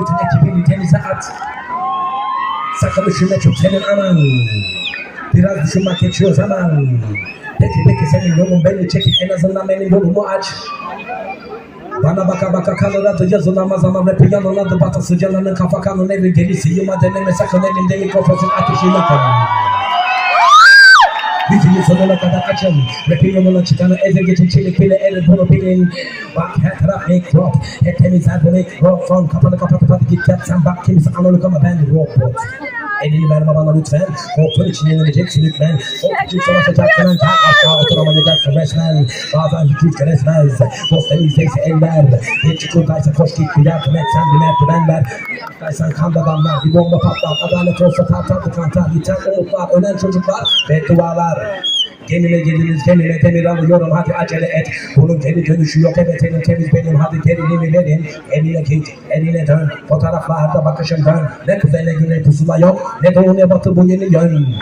bütün ekibini denize at. Sakın düşünme çok senin anan. Biraz düşünmek geçiyor zaman. Peki peki senin yolun belli çekip en azından benim yolumu aç. Bana baka baka kalır adı yazılamaz ama rapi yanın adı batısı canının kafa kanın evi gerisi yıma deneme sakın elinde mikrofon ateşi yakın. Gücünü sonuna kadar açın. Rapin yoluna çıkanı eze geçin çelik bile erir bunu bilin. Bak her taraf mikrop. Hep temizler bu mikrofon. Kapanı kapatıp hadi git yat sen bak kimse ama ben robot. Elini verme bana lütfen. Korkun için yenileceksin lütfen. Kork için savaşacaksın ancak asla oturamayacaksın resmen. Bazen hiç gerekmez. Dostları izleyse eller. Bir çukurdaysa koş git bir yardım et sen bir merdiven ver. Kaysan kanda damlar bir bomba patlar. Adalet olsa tartar kantar. Biten umutlar ölen çocuklar ve Gemine geliniz gemine demir alıyorum hadi acele et. Bunun geri dönüşü yok. Evet elin temiz benim. Hadi gerilimi verin. Eline git eline dön. Fotoğraflarda bakışın dön. Ne kuzey ne güney pusula yok. Ne doğu ne batı bu yeni yön